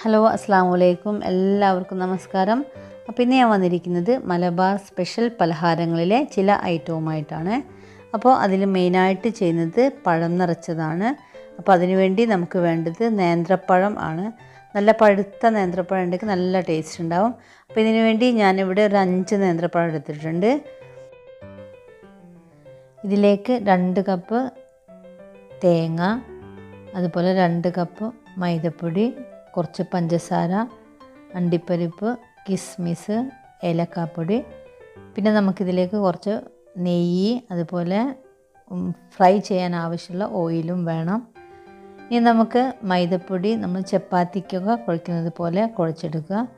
Hello അസ്സാം വലൈക്കും എല്ലാവർക്കും നമസ്കാരം. അപ്പോൾ ഇന്ന് ഞാൻ വന്നിരിക്കുന്നത് മലബാർ സ്പെഷ്യൽ പലഹാരങ്ങളിലെ ചില ഐറ്റവുമായിട്ടാണ്. അപ്പോൾ അതിൽ മെയിനായിട്ട് ചെയ്യുന്നത് പഴം നിറച്ചതാണ്. അപ്പോൾ അതിനുവേണ്ടി നമുക്ക് വേണ്ടത് നേന്ത്രപ്പഴം ആണ്. നല്ല പഴുത്ത നേന്ത്രപ്പഴം ഉണ്ടെങ്കിൽ നല്ല ടേസ്റ്റ് ഉണ്ടാവും. അപ്പോൾ ഇതിനു വേണ്ടി ഞാനിവിടെ ഒരു അഞ്ച് നേന്ത്രപ്പഴം എടുത്തിട്ടുണ്ട്. ഇതിലേക്ക് രണ്ട് കപ്പ് തേങ്ങ അതുപോലെ രണ്ട് കപ്പ് മൈദപ്പൊടി കുറച്ച് പഞ്ചസാര അണ്ടിപ്പരിപ്പ് കിസ്മിസ് ഏലക്കാപ്പൊടി. പിന്നെ നമുക്കിതിലേക്ക് കുറച്ച് നെയ്യ് അതുപോലെ ഫ്രൈ ചെയ്യാൻ ആവശ്യമുള്ള ഓയിലും വേണം. ഇനി നമുക്ക് മൈദപ്പൊടി നമ്മൾ ചപ്പാത്തിക്കൊക്കെ കുഴയ്ക്കുന്നത് പോലെ കുഴച്ചെടുക്കുക.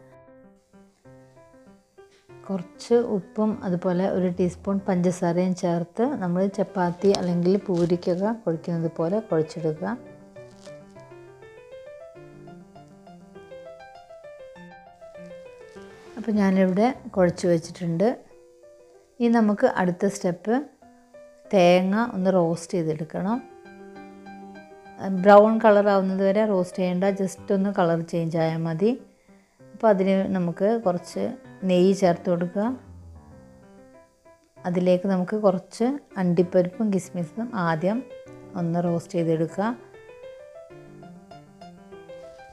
കുറച്ച് ഉപ്പും അതുപോലെ ഒരു ടീസ്പൂൺ പഞ്ചസാരയും ചേർത്ത് നമ്മൾ ചപ്പാത്തി അല്ലെങ്കിൽ പൂരിക്കൊക്കെ കുഴയ്ക്കുന്നത് പോലെ കുഴച്ചെടുക്കുക. അപ്പോൾ ഞാനിവിടെ കുഴച്ച് വെച്ചിട്ടുണ്ട്. ഇനി നമുക്ക് അടുത്ത സ്റ്റെപ്പ് തേങ്ങ ഒന്ന് റോസ്റ്റ് ചെയ്തെടുക്കണം. ബ്രൗൺ കളർ ആവുന്നത് വരെ റോസ്റ്റ് ചെയ്യേണ്ട. ജസ്റ്റ് ഒന്ന് കളർ ചേഞ്ച് ആയാൽ മതി. അപ്പോൾ അതിന് നമുക്ക് കുറച്ച് നെയ്യ് ചേർത്ത് കൊടുക്കുക. അതിലേക്ക് നമുക്ക് കുറച്ച് അണ്ടിപ്പരിപ്പും കിസ്മിസും ആദ്യം ഒന്ന് റോസ്റ്റ് ചെയ്തെടുക്കുക.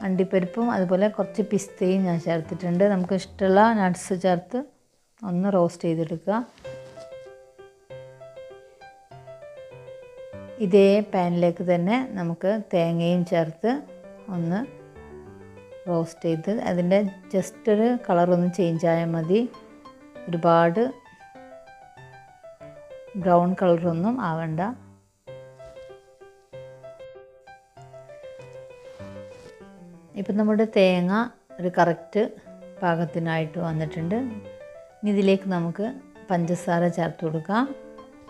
അണ്ടിപ്പരിപ്പും അതുപോലെ കുറച്ച് പിസ്തയും ഞാൻ ചേർത്തിട്ടുണ്ട്. നമുക്ക് ഇഷ്ടമുള്ള നട്ട്സ് ചേർത്ത് ഒന്ന് റോസ്റ്റ് ചെയ്തെടുക്കുക. ഇതേ പാനിലേക്ക് തന്നെ നമുക്ക് തേങ്ങയും ചേർത്ത് ഒന്ന് റോസ്റ്റ് ചെയ്ത് അതിന്റെ ജസ്റ്റ് ഒരു കളറൊന്ന് ചേഞ്ച് ആയാൽ മതി. ഒരുപാട് ബ്രൗൺ കളറൊന്നും ആവണ്ട. ഇപ്പം നമ്മുടെ തേങ്ങ ഒരു കറക്റ്റ് പാകത്തിനായിട്ട് വന്നിട്ടുണ്ട്. ഇനി ഇതിലേക്ക് നമുക്ക് പഞ്ചസാര ചേർത്ത് കൊടുക്കാം.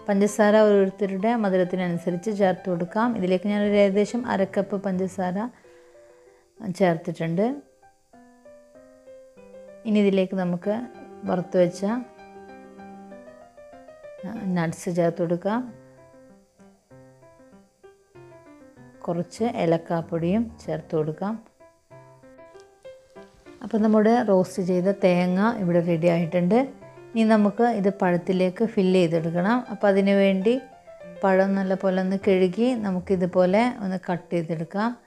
പഞ്ചസാര ഓരോരുത്തരുടെ മധുരത്തിനനുസരിച്ച് ചേർത്ത് കൊടുക്കാം. ഇതിലേക്ക് ഞാനൊരു ഏകദേശം അരക്കപ്പ് പഞ്ചസാര ചേർത്തിട്ടുണ്ട്. ഇനി ഇതിലേക്ക് നമുക്ക് വറുത്ത് വെച്ച നട്ട്സ് ചേർത്ത് കൊടുക്കാം. കുറച്ച് ഏലക്കാപ്പൊടിയും ചേർത്ത് കൊടുക്കാം. അപ്പോൾ നമ്മുടെ റോസ്റ്റ് ചെയ്ത തേങ്ങ ഇവിടെ റെഡി ആയിട്ടുണ്ട്. ഇനി നമുക്ക് ഇത് പഴത്തിലേക്ക് ഫില്ല് ചെയ്തെടുക്കണം. അപ്പോൾ അതിന് വേണ്ടി പഴം നല്ലപോലെ ഒന്ന് കഴുകി നമുക്കിതുപോലെ ഒന്ന് കട്ട് ചെയ്തെടുക്കാം.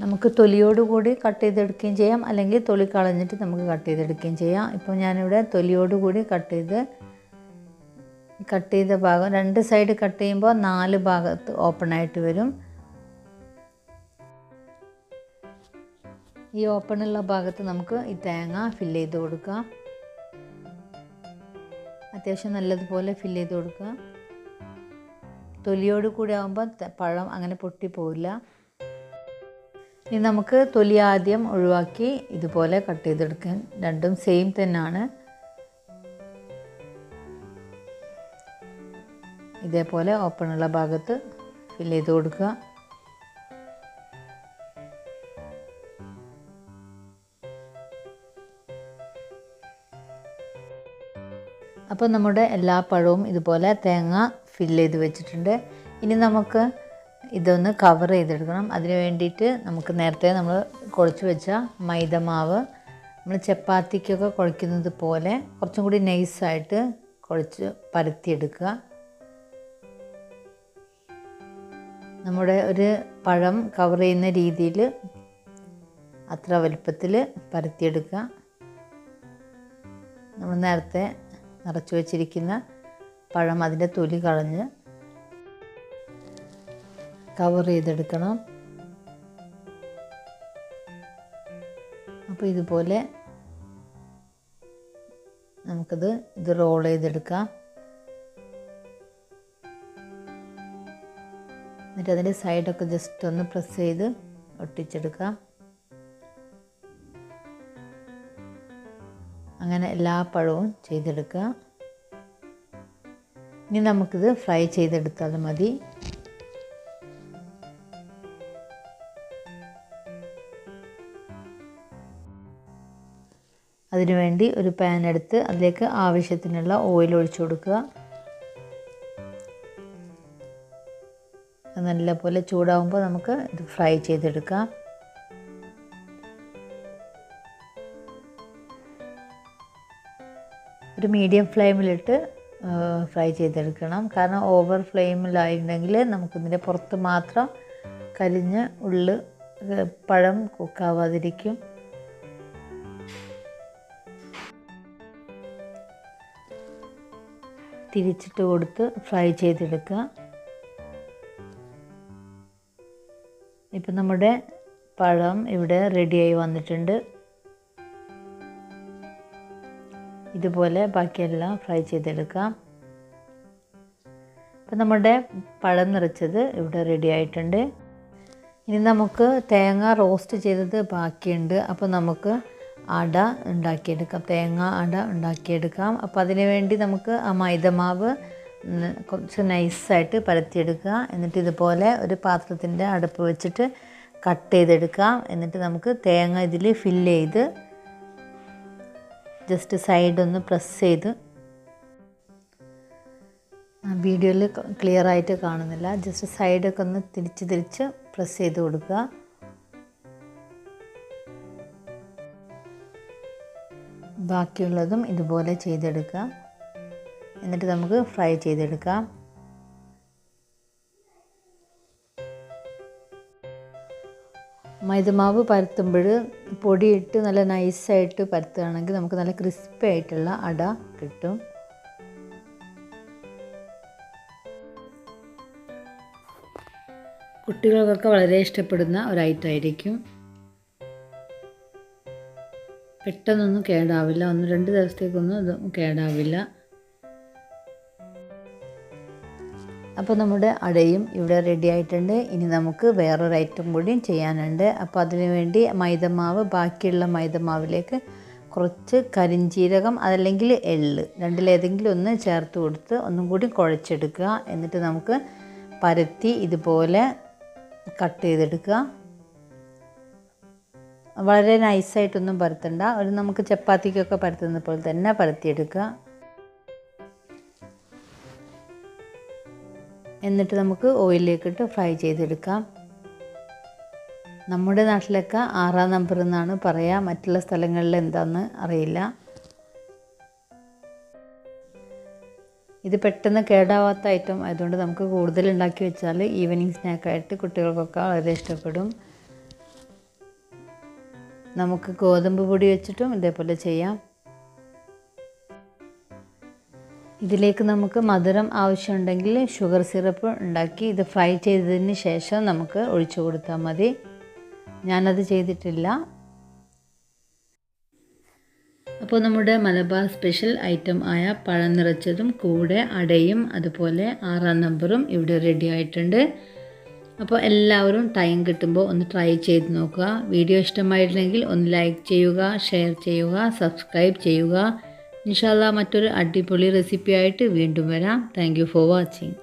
നമുക്ക് തൊലിയോടുകൂടി കട്ട് ചെയ്തെടുക്കുകയും ചെയ്യാം. അല്ലെങ്കിൽ തൊലി കളഞ്ഞിട്ട് നമുക്ക് കട്ട് ചെയ്തെടുക്കുകയും ചെയ്യാം. ഇപ്പോൾ ഞാനിവിടെ തൊലിയോടുകൂടി കട്ട് ചെയ്ത് കട്ട് ചെയ്ത ഭാഗം രണ്ട് സൈഡ് കട്ട് ചെയ്യുമ്പോൾ നാല് ഭാഗത്ത് ഓപ്പൺ ആയിട്ട് വരും. ഈ ഓപ്പണുള്ള ഭാഗത്ത് നമുക്ക് ഈ തേങ്ങ ഫില്ല് ചെയ്ത് കൊടുക്കുക അത്യാവശ്യം നല്ലതുപോലെ ഫില്ല് ചെയ്ത് കൊടുക്കുക തൊലിയോട് കൂടി ആകുമ്പോൾ പഴം അങ്ങനെ പൊട്ടി പോവില്ല. ഇനി നമുക്ക് തൊലി ആദ്യം ഒഴിവാക്കി ഇതുപോലെ കട്ട് ചെയ്തെടുക്കാൻ രണ്ടും സെയിം തന്നെയാണ്. ഇതേപോലെ ഓപ്പണുള്ള ഭാഗത്ത് ഫില്ല് ചെയ്ത് കൊടുക്കുക. അപ്പോൾ നമ്മുടെ എല്ലാ പഴവും ഇതുപോലെ തേങ്ങ ഫില്ല് ചെയ്ത് വെച്ചിട്ടുണ്ട്. ഇനി നമുക്ക് ഇതൊന്ന് കവർ ചെയ്തെടുക്കണം. അതിന് വേണ്ടിയിട്ട് നമുക്ക് നേരത്തെ നമ്മൾ കുഴച്ച് വെച്ച മൈദമാവ് നമ്മൾ ചപ്പാത്തിക്കൊക്കെ കുഴയ്ക്കുന്നത് പോലെ കുറച്ചും കൂടി നൈസായിട്ട് കുഴച്ച് പരത്തിയെടുക്കുക. നമ്മുടെ ഒരു പഴം കവർ ചെയ്യുന്ന രീതിയിൽ അത്ര വലുപ്പത്തിൽ പരത്തിയെടുക്കുക. നമ്മൾ നേരത്തെ നിറച്ച് വച്ചിരിക്കുന്ന പഴം അതിന്റെ തൊലി കളഞ്ഞ് കവർ ചെയ്തെടുക്കണം. അപ്പോൾ ഇതുപോലെ നമുക്കത് ഇത് റോൾ ചെയ്തെടുക്കാം. എന്നിട്ട് അതിന്റെ സൈഡൊക്കെ ജസ്റ്റ് ഒന്ന് പ്രസ് ചെയ്ത് ഒട്ടിച്ചെടുക്കാം. അങ്ങനെ എല്ലാ പഴവും ചെയ്തെടുക്കുക ഇനി നമുക്കിത് ഫ്രൈ ചെയ്തെടുത്താൽ മതി. അതിനുവേണ്ടി ഒരു പാൻ എടുത്ത് അതിലേക്ക് ആവശ്യത്തിനുള്ള ഓയിൽ ഒഴിച്ചു കൊടുക്കുക. നല്ലപോലെ ചൂടാവുമ്പോൾ നമുക്ക് ഇത് ഫ്രൈ ചെയ്തെടുക്കാം. ഒരു മീഡിയം ഫ്ലെയിമിലിട്ട് ഫ്രൈ ചെയ്തെടുക്കണം. കാരണം ഓവർ ഫ്ലെയിമിലായിട്ടുണ്ടെങ്കിൽ നമുക്കിതിന്റെ പുറത്ത് മാത്രം കരിഞ്ഞ് ഉള്ളു പഴം കുക്കാവാതിരിക്കും തിരിച്ചിട്ട് കൊടുത്ത് ഫ്രൈ ചെയ്തെടുക്കുക. ഇപ്പം നമ്മുടെ പഴം ഇവിടെ റെഡിയായി വന്നിട്ടുണ്ട്. ഇതുപോലെ ബാക്കിയെല്ലാം ഫ്രൈ ചെയ്തെടുക്കാം. അപ്പം നമ്മുടെ പഴം നിറച്ചത് ഇവിടെ റെഡി ആയിട്ടുണ്ട്. ഇനി നമുക്ക് തേങ്ങ റോസ്റ്റ് ചെയ്തത് ബാക്കിയുണ്ട്. അപ്പോൾ നമുക്ക് അട ഉണ്ടാക്കിയെടുക്കാം. തേങ്ങ അട ഉണ്ടാക്കിയെടുക്കാം. അപ്പോൾ അതിന് വേണ്ടി നമുക്ക് ആ മൈദമാവ് കുറച്ച് നൈസായിട്ട് പരത്തിയെടുക്കുക. എന്നിട്ട് ഇതുപോലെ ഒരു പാത്രത്തിന്റെ അടുപ്പ് വെച്ചിട്ട് കട്ട് ചെയ്തെടുക്കാം. എന്നിട്ട് നമുക്ക് തേങ്ങ ഇതിൽ ഫില്ല് ചെയ്ത് ജസ്റ്റ് സൈഡൊന്ന് പ്രസ് ചെയ്ത് വീഡിയോയിൽ ക്ലിയർ ആയിട്ട് കാണുന്നില്ല. ജസ്റ്റ് സൈഡൊക്കെ ഒന്ന് തിരിച്ച് തിരിച്ച് പ്രസ് ചെയ്ത് കൊടുക്കുക. ബാക്കിയുള്ളതും ഇതുപോലെ ചെയ്തെടുക്കുക. എന്നിട്ട് നമുക്ക് ഫ്രൈ ചെയ്തെടുക്കാം. മൈദമാവ് പരത്തുമ്പോൾ പൊടിയിട്ട് നല്ല നൈസായിട്ട് പരത്തുകയാണെങ്കിൽ നമുക്ക് നല്ല ക്രിസ്പി ആയിട്ടുള്ള അട കിട്ടും. കുട്ടികൾക്കൊക്കെ വളരെ ഇഷ്ടപ്പെടുന്ന ഒരു ഐറ്റം ആയിരിക്കും. പെട്ടെന്നൊന്നും കേടാവില്ല. ഒന്ന് രണ്ട് ദിവസത്തേക്കൊന്നും ഇത് കേടാവില്ല. അപ്പോൾ നമ്മുടെ അടയും ഇവിടെ റെഡി ആയിട്ടുണ്ട്. ഇനി നമുക്ക് വേറൊരു ഐറ്റം കൂടിയും ചെയ്യാനുണ്ട്. അപ്പോൾ അതിനു വേണ്ടി മൈദമാവ് ബാക്കിയുള്ള മൈദമാവിലേക്ക് കുറച്ച് കരിഞ്ചീരകം അതല്ലെങ്കിൽ എള്ള് രണ്ടിലേതെങ്കിലും ഒന്ന് ചേർത്ത് കൊടുത്ത് ഒന്നും കൂടി കുഴച്ചെടുക്കുക. എന്നിട്ട് നമുക്ക് പരത്തി ഇതുപോലെ കട്ട് ചെയ്തെടുക്കുക. വളരെ നൈസായിട്ടൊന്നും പരത്തണ്ട. ഒരു നമുക്ക് ചപ്പാത്തിക്കൊക്കെ പരത്തുന്ന പോലെ തന്നെ പരത്തിയെടുക്കുക. എന്നിട്ട് നമുക്ക് ഓയിലിലേക്കിട്ട് ഫ്രൈ ചെയ്തെടുക്കാം. നമ്മുടെ നാട്ടിലൊക്കെ ആറാം നമ്പർ എന്നാണ് പറയുക മറ്റുള്ള സ്ഥലങ്ങളിൽ എന്താണെന്ന് അറിയില്ല. ഇത് പെട്ടെന്ന് കേടാവാത്ത ഐറ്റം ആയതുകൊണ്ട് നമുക്ക് കൂടുതൽ ഉണ്ടാക്കി വെച്ചാൽ ഈവനിങ് സ്നാക്കായിട്ട് കുട്ടികൾക്കൊക്കെ വളരെ ഇഷ്ടപ്പെടും. നമുക്ക് ഗോതമ്പ് പൊടി വെച്ചിട്ടും ഇതേപോലെ ചെയ്യാം. ഇതിലേക്ക് നമുക്ക് മധുരം ആവശ്യമുണ്ടെങ്കിൽ ഷുഗർ സിറപ്പ് ഉണ്ടാക്കി ഇത് ഫ്രൈ ചെയ്തതിന് ശേഷം നമുക്ക് ഒഴിച്ചു കൊടുത്താൽ മതി. ഞാനത് ചെയ്തിട്ടില്ല. അപ്പോൾ നമ്മുടെ മലബാർ സ്പെഷ്യൽ ഐറ്റം ആയ പഴം നിറച്ചതും കൂടെ അടയും അതുപോലെ ആറാം നമ്പറും ഇവിടെ റെഡി ആയിട്ടുണ്ട്. അപ്പോൾ എല്ലാവരും ടൈം കിട്ടുമ്പോൾ ഒന്ന് ട്രൈ ചെയ്ത് നോക്കുക. വീഡിയോ ഇഷ്ടമായിട്ടുണ്ടെങ്കിൽ ഒന്ന് ലൈക്ക് ചെയ്യുക ഷെയർ ചെയ്യുക സബ്സ്ക്രൈബ് ചെയ്യുക. ഇൻഷാല്ല മറ്റൊരു അടിപൊളി റെസിപ്പി ആയിട്ട് വീണ്ടും വരാം. Thank for watching